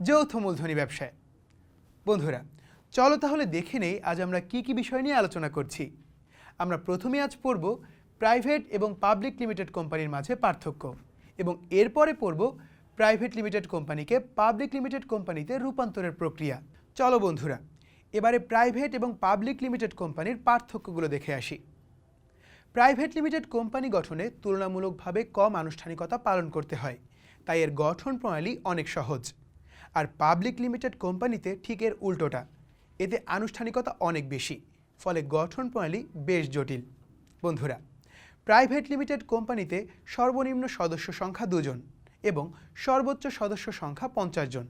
যৌথ মূলধনী ব্যবসায়। বন্ধুরা, চলো তাহলে দেখে নেই আজ আমরা কি কি বিষয় নিয়ে আলোচনা করছি। আমরা প্রথমে আজ পড়ব প্রাইভেট এবং পাবলিক লিমিটেড কোম্পানির মাঝে পার্থক্য এবং এরপরে পড়ব প্রাইভেট লিমিটেড কোম্পানিকে পাবলিক লিমিটেড কোম্পানিতে রূপান্তরের প্রক্রিয়া। চলো বন্ধুরা, এবারে প্রাইভেট এবং পাবলিক লিমিটেড কোম্পানির পার্থক্যগুলো দেখে আসি। প্রাইভেট লিমিটেড কোম্পানি গঠনে তুলনামূলকভাবে কম আনুষ্ঠানিকতা পালন করতে হয়, তাই এর গঠন প্রণালী অনেক সহজ। আর পাবলিক লিমিটেড কোম্পানিতে ঠিক এর উল্টোটা। এতে আনুষ্ঠানিকতা অনেক বেশি, ফলে গঠন প্রণালী বেশ জটিল। বন্ধুরা, প্রাইভেট লিমিটেড কোম্পানিতে সর্বনিম্ন সদস্য সংখ্যা দুজন এবং সর্বোচ্চ সদস্য সংখ্যা পঞ্চাশ জন।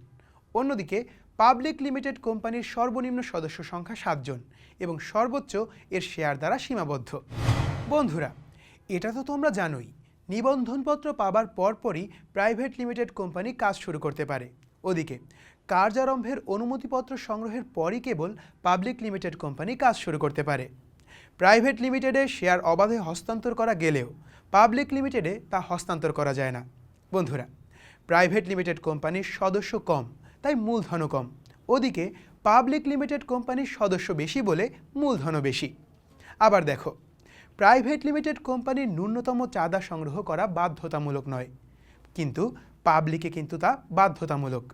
অন্যদিকে, পাবলিক লিমিটেড কোম্পানির সর্বনিম্ন সদস্য সংখ্যা সাতজন এবং সর্বোচ্চ এর শেয়ার দ্বারা সীমাবদ্ধ। বন্ধুরা, এটা তো তোমরা জানোই, নিবন্ধনপত্র পাবার পরপরই প্রাইভেট লিমিটেড কোম্পানি কাজ শুরু করতে পারে। ওদিকে। কার্যারম্ভের অনুমতিপত্র সংগ্রহের পরই কেবল পাবলিক লিমিটেড কোম্পানি কাজ শুরু করতে পারে। প্রাইভেট লিমিটেডে শেয়ার অবাধে হস্তান্তর করা গেলেও পাবলিক লিমিটেডে তা হস্তান্তর করা যায় না। বন্ধুরা, প্রাইভেট লিমিটেড কোম্পানির সদস্য কম, তাই মূলধনও কম। ওদিকে, পাবলিক লিমিটেড কোম্পানির সদস্য বেশি বলে মূলধনও বেশি। আবার দেখো, প্রাইভেট লিমিটেড কোম্পানির ন্যূনতম চাঁদা সংগ্রহ করা বাধ্যতামূলক নয়। কিন্তু পাবলিকে কিন্তু তা বাধ্যতামূলক।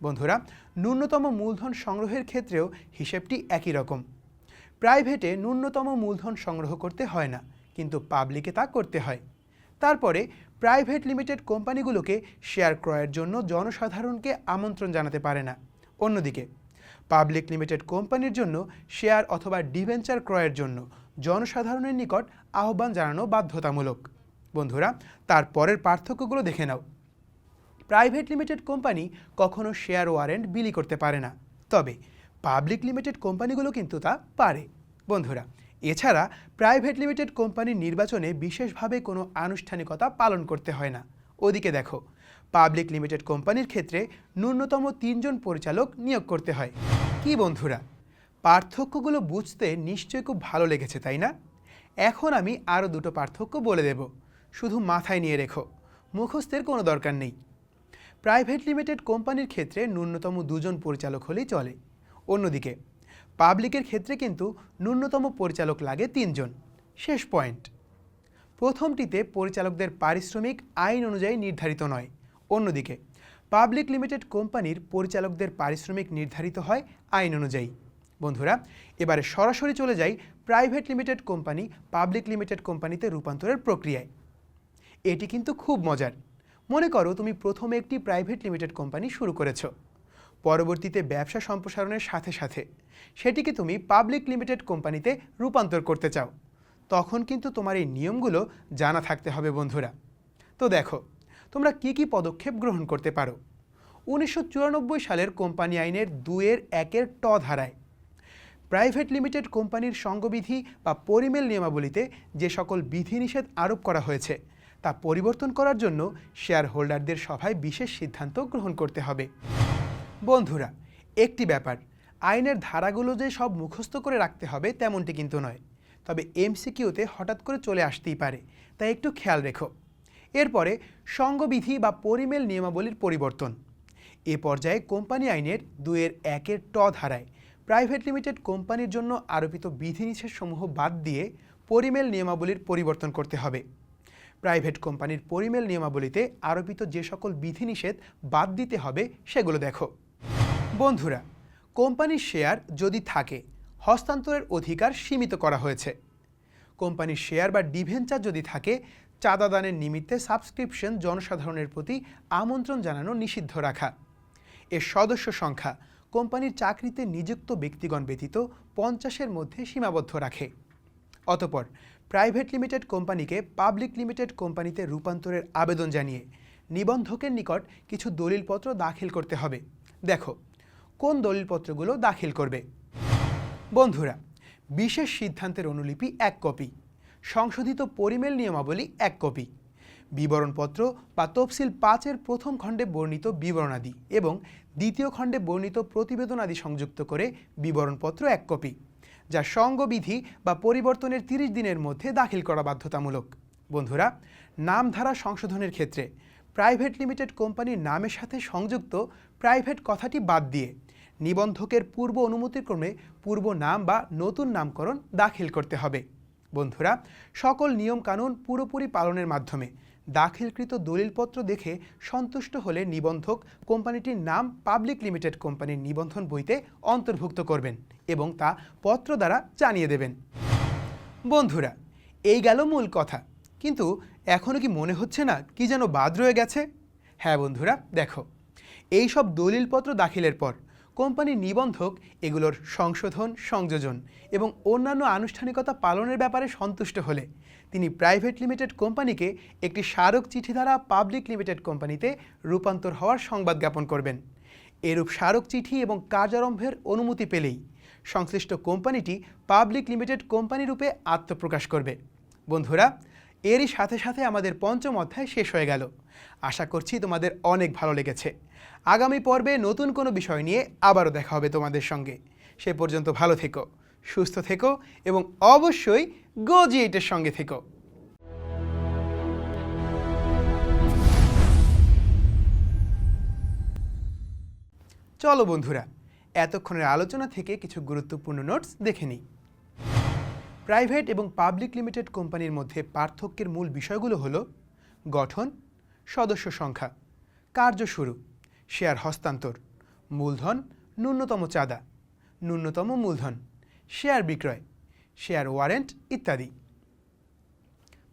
বন্ধুরা, ন্যূনতম মূলধন সংগ্রহের ক্ষেত্রেও হিসেবটি একই রকম। প্রাইভেটে ন্যূনতম মূলধন সংগ্রহ করতে হয় না, কিন্তু পাবলিকে তা করতে হয়। তারপরে প্রাইভেট লিমিটেড কোম্পানিগুলোকে শেয়ার ক্রয়ের জন্য জনসাধারণকে আমন্ত্রণ জানাতে পারে না। অন্যদিকে পাবলিক লিমিটেড কোম্পানির জন্য শেয়ার অথবা ডিভেঞ্চার ক্রয়ের জন্য জনসাধারণের নিকট আহ্বান জানানো বাধ্যতামূলক। বন্ধুরা তার পরের পার্থক্যগুলো দেখে নাও। প্রাইভেট লিমিটেড কোম্পানি কখনো শেয়ার ওয়ারেন্ট বিলি করতে পারে না। তবে পাবলিক লিমিটেড কোম্পানিগুলো কিন্তু তা পারে। বন্ধুরা, এছাড়া প্রাইভেট লিমিটেড কোম্পানির নির্বাচনে বিশেষভাবে কোনো আনুষ্ঠানিকতা পালন করতে হয় না। ওদিকে দেখো, পাবলিক লিমিটেড কোম্পানির ক্ষেত্রে ন্যূনতম তিনজন পরিচালক নিয়োগ করতে হয়। কি বন্ধুরা, পার্থক্যগুলো বুঝতে নিশ্চয়ই খুব ভালো লেগেছে, তাই না? এখন আমি আরও দুটো পার্থক্য বলে দেব। শুধু মাথায় নিয়ে রেখো, মুখস্থের কোনো দরকার নেই। প্রাইভেট লিমিটেড কোম্পানির ক্ষেত্রে ন্যূনতম দুজন পরিচালক হলেই চলে। অন্যদিকে, পাবলিকের ক্ষেত্রে কিন্তু ন্যূনতম পরিচালক লাগে তিনজন। শেষ পয়েন্ট। প্রথমটিতে পরিচালকদের পারিশ্রমিক আইন অনুযায়ী নির্ধারিত নয়। অন্যদিকে, পাবলিক লিমিটেড কোম্পানির পরিচালকদের পারিশ্রমিক নির্ধারিত হয় আইন অনুযায়ী। বন্ধুরা, এবারে সরাসরি চলে যাই private limited company public limited কোম্পানিতে রূপান্তরের প্রক্রিয়ায়। এটি কিন্তু খুব মজার। মনে করো তুমি প্রথমে একটি প্রাইভেট লিমিটেড কোম্পানি শুরু করেছ। পরবর্তীতে ব্যবসা সম্প্রসারণের সাথে সাথে সেটিকে তুমি পাবলিক লিমিটেড কোম্পানিতে রূপান্তর করতে চাও। তখন কিন্তু তোমার এই নিয়মগুলো জানা থাকতে হবে বন্ধুরা। তো দেখো, তোমরা কি কি পদক্ষেপ গ্রহণ করতে পারো? উনিশশো চুরানব্বই সালের কোম্পানি আইনের দুয়ের একের ট ধারায় প্রাইভেট লিমিটেড কোম্পানির সঙ্গবিধি বা পরিমেল নিয়মাবলীতে যে সকল বিধিনিষেধ আরোপ করা হয়েছে তা পরিবর্তন করার জন্য শেয়ার হোল্ডারদের সভায় বিশেষ সিদ্ধান্ত গ্রহণ করতে হবে। বন্ধুরা, একটি ব্যাপার, আইনের ধারাগুলো যে সব মুখস্থ করে রাখতে হবে তেমনটি কিন্তু নয়। তবে এমসিকিউতে হঠাৎ করে চলে আসতেই পারে, তাই একটু খেয়াল রেখো। এরপরে সঙ্গবিধি বা পরিমেল নিয়মাবলীর পরিবর্তন। এ পর্যায়ে কোম্পানি আইনের দুয়ের একের ট ধারায় প্রাইভেট লিমিটেড কোম্পানির জন্য আরোপিত বিধিনিষেধসমূহ বাদ দিয়ে পরিমেল নিয়মাবলীর পরিবর্তন করতে হবে। প্রাইভেট কোম্পানির পরিমেল নিয়মাবলীতে আরোপিত যে সকল বিধিনিষেধ বাদ দিতে হবে, সেগুলো দেখো। বন্ধুরা, কোম্পানির শেয়ার যদি থাকে, হস্তান্তরের অধিকার সীমিত করা হয়েছে। কোম্পানির শেয়ার বা ডিভেঞ্চার যদি থাকে, চাঁদাদানের নিমিত্তে সাবস্ক্রিপশন জনসাধারণের প্রতি আমন্ত্রণ জানানো নিষিদ্ধ রাখা। এর সদস্য সংখ্যা কোম্পানির চাকরিতে নিযুক্ত ব্যক্তিগণ ব্যতীত পঞ্চাশের মধ্যে সীমাবদ্ধ রাখে। অতপর প্রাইভেট লিমিটেড কোম্পানিকে পাবলিক লিমিটেড কোম্পানিতে রূপান্তরের আবেদন জানিয়ে নিবন্ধকের নিকট কিছু দলিলপত্র দাখিল করতে হবে। দেখো, কোন দলিলপত্রগুলো দাখিল করবে? বন্ধুরা, বিশেষ সিদ্ধান্তের অনুলিপি এক কপি, সংশোধিত পরিমেল নিয়মাবলী এক কপি, বিবরণপত্র বা তফসিল পাঁচের প্রথম খণ্ডে বর্ণিত বিবরণাদি এবং দ্বিতীয় খণ্ডে বর্ণিত প্রতিবেদনাদি সংযুক্ত করে বিবরণপত্র এক কপি। যা সঙ্গবিধি বা পরিবর্তনের তিরিশ দিনের মধ্যে দাখিল করা বাধ্যতামূলক। বন্ধুরা, নামধারা সংশোধনের ক্ষেত্রে প্রাইভেট লিমিটেড কোম্পানির নামের সাথে সংযুক্ত প্রাইভেট কথাটি বাদ দিয়ে নিবন্ধকের পূর্ব অনুমতিক্রমে পূর্ব নাম বা নতুন নামকরণ দাখিল করতে হবে। বন্ধুরা, সকল নিয়মকানুন পুরোপুরি পালনের মাধ্যমে। দাখিলকৃত দলিলপত্র দেখে সন্তুষ্ট হলে নিবন্ধক কোম্পানিটির নাম পাবলিক লিমিটেড কোম্পানির নিবন্ধন বইতে অন্তর্ভুক্ত করবেন এবং তা পত্র দ্বারা জানিয়ে দেবেন। বন্ধুরা, এই গেল মূল কথা। কিন্তু এখনও কি মনে হচ্ছে না কি যেন বাদ রয়ে গেছে? হ্যাঁ বন্ধুরা, দেখো। এই সব দলিলপত্র দাখিলের পর কোম্পানির নিবন্ধক, এগুলোর সংশোধন, সংযোজন এবং অন্যান্য আনুষ্ঠানিকতা পালনের ব্যাপারে সন্তুষ্ট হলে। তিনি প্রাইভেট লিমিটেড কোম্পানিকে একটি স্মারক চিঠি দ্বারা পাবলিক লিমিটেড কোম্পানিতে রূপান্তর হওয়ার সংবাদ জ্ঞাপন করবেন। এরূপ স্মারক চিঠি এবং কার্যারম্ভের অনুমতি পেলেই সংশ্লিষ্ট কোম্পানিটি পাবলিক লিমিটেড কোম্পানি রূপে আত্মপ্রকাশ করবে। বন্ধুরা এরই সাথে সাথে আমাদের পঞ্চম অধ্যায় শেষ হয়ে গেল। আশা করছি তোমাদের অনেক ভালো লেগেছে। আগামী পর্বে নতুন কোনো বিষয় নিয়ে আবারও দেখা হবে তোমাদের সঙ্গে। সে পর্যন্ত ভালো থেকো, সুস্থ থেকো এবং অবশ্যই গোজি এইটের সঙ্গে থেকো। চলো বন্ধুরা, এতক্ষণের আলোচনা থেকে কিছু গুরুত্বপূর্ণ নোটস দেখে নিই। প্রাইভেট এবং পাবলিক লিমিটেড কোম্পানির মধ্যে পার্থক্যের মূল বিষয়গুলো হলো গঠন, সদস্য সংখ্যা, কার্য শুরু, শেয়ার হস্তান্তর, মূলধন, ন্যূনতম চাঁদা, ন্যূনতম মূলধন, শেয়ার বিক্রয়, শেয়ার ওয়ারেন্ট ইত্যাদি।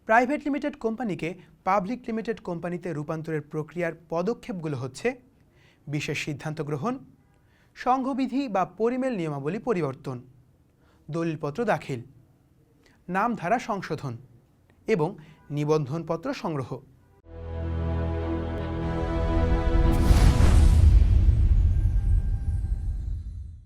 প্রাইভেট লিমিটেড কোম্পানিকে পাবলিক লিমিটেড কোম্পানিতে রূপান্তরের প্রক্রিয়ার পদক্ষেপগুলো হচ্ছে বিশেষ সিদ্ধান্ত গ্রহণ, সংঘবিধি বা পরিমেল নিয়মাবলী পরিবর্তন, দলিলপত্র দাখিল নামধারা সংশোধন এবং নিবন্ধনপত্র সংগ্রহ।